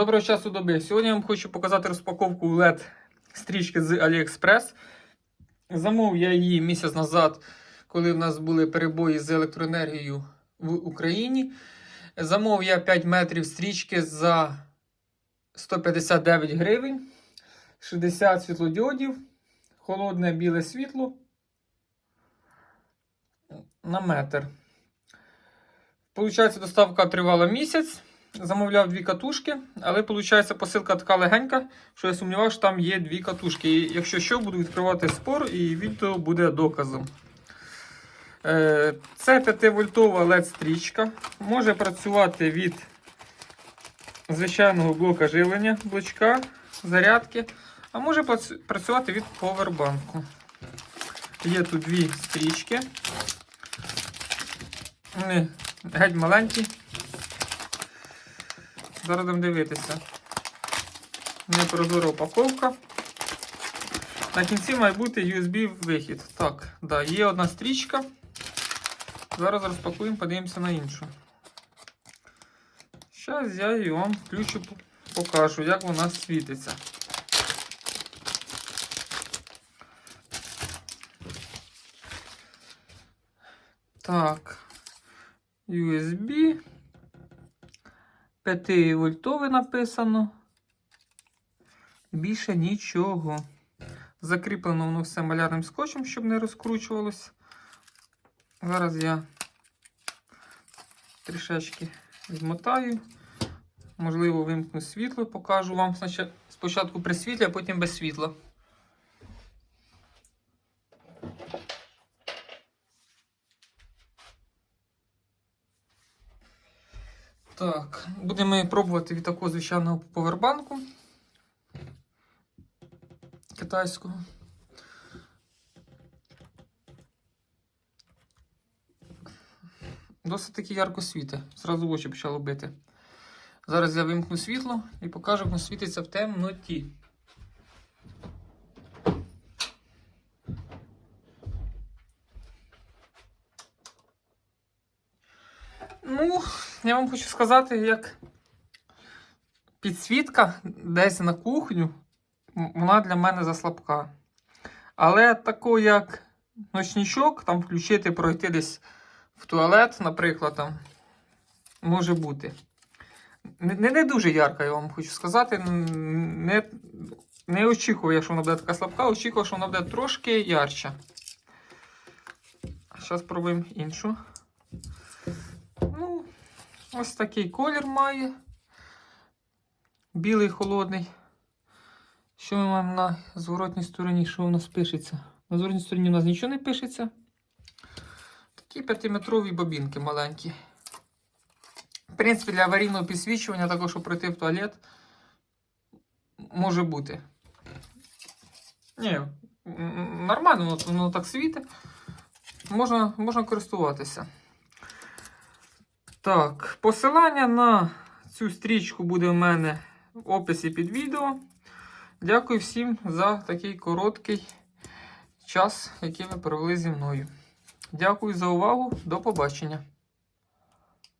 Доброго часу доби. Сьогодні я вам хочу показати розпаковку LED стрічки з AliExpress. Замовив я її місяць назад, коли в нас були перебої з електроенергією в Україні. Замовив я 5 метрів стрічки за 159 гривень, 60 світлодіодів, холодне біле світло на метр. Получається, доставка тривала місяць. Замовляв дві катушки, але виходить, посилка така легенька, що я сумнівався, що там є дві катушки. І якщо що, буду відкривати спор і відео буде доказом. Е, Це 5-вольтова LED-стрічка. Може працювати від звичайного блока живлення, блочка, зарядки, а може працювати від повербанку. Є тут дві стрічки. Вони геть маленькі. Зараз будемо дивитися. Непрозора упаковка. На кінці має бути USB-вихід. Так, да, є одна стрічка. Зараз розпакуємо, подивимося на іншу. Зараз я її вам включу, покажу, як вона світиться. Так. USB. 5 вольтове написано. Більше нічого. Закріплено воно все малярним скотчем, щоб не розкручувалось. Зараз я трішечки змотаю. Можливо, вимкну світло, покажу вам спочатку при світлі, а потім без світла. Так, будемо пробувати від такого звичайного повербанку китайського. Досить таки ярко світить. Зразу очі почало бити. Зараз я вимкну світло і покажу, як світиться в темноті. Ну, я вам хочу сказати, як підсвітка десь на кухню, вона для мене заслабка. Але тако, як ночничок, там включити, пройти десь в туалет, наприклад, там, може бути. Не, не, дуже ярка, я вам хочу сказати. Не, не очікував, що вона буде така слабка, очікував, що вона буде трошки ярча. Зараз спробуємо іншу. Ось такий колір має. Білий холодний. Що ми маємо на зворотній стороні? Що у нас пишеться? На зворотній стороні у нас нічого не пишеться. Такі 5-метрові бобінки маленькі. В принципі, для аварійного підсвічування, також, щоб пройти в туалет, може бути. Ні, нормально, воно, воно так світить. Можна, можна користуватися. Так, посилання на цю стрічку буде в мене в описі під відео. Дякую всім за такий короткий час, який ви провели зі мною. Дякую за увагу. До побачення.